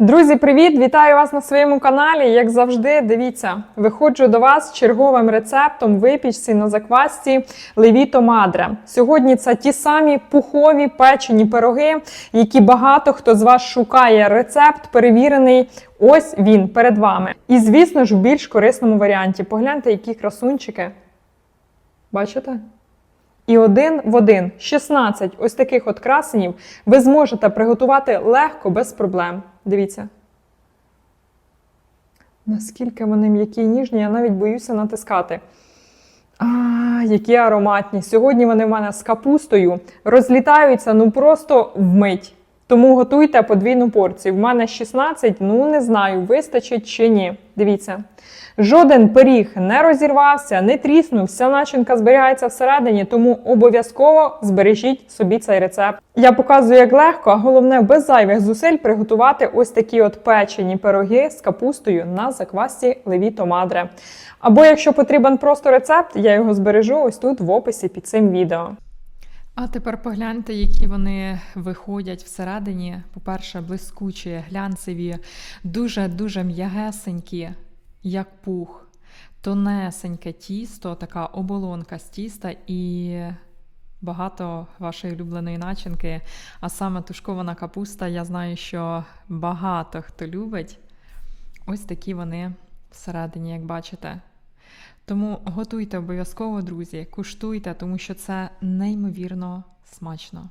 Друзі, привіт! Вітаю вас на своєму каналі. Як завжди, дивіться, виходжу до вас з черговим рецептом випічці на заквасці Левіто Мадре. Сьогодні це ті самі пухові печені пироги, які багато хто з вас шукає. Рецепт перевірений. Ось він перед вами. І звісно ж, в більш корисному варіанті. Погляньте, які красунчики. Бачите? І один в один 16 ось таких от красенів ви зможете приготувати легко, без проблем. Дивіться. Наскільки вони м'які і ніжні, я навіть боюся натискати. А, які ароматні. Сьогодні вони в мене з капустою розлітаються ну просто вмить. Тому готуйте подвійну порцію. В мене 16, ну не знаю, вистачить чи ні. Дивіться. Жоден пиріг не розірвався, не тріснув, вся начинка зберігається всередині, тому обов'язково збережіть собі цей рецепт. Я показую, як легко, а головне без зайвих зусиль приготувати ось такі от печені пироги з капустою на заквасці Левіто Мадре. Або якщо потрібен просто рецепт, я його збережу ось тут в описі під цим відео. А тепер погляньте, які вони виходять всередині. По-перше, блискучі, глянцеві, дуже-дуже м'ягесенькі, як пух, тонесеньке тісто, така оболонка з тіста і багато вашої улюбленої начинки. А саме тушкована капуста, я знаю, що багато хто любить. Ось такі вони всередині, як бачите. Тому готуйте обов'язково, друзі, куштуйте, тому що це неймовірно смачно.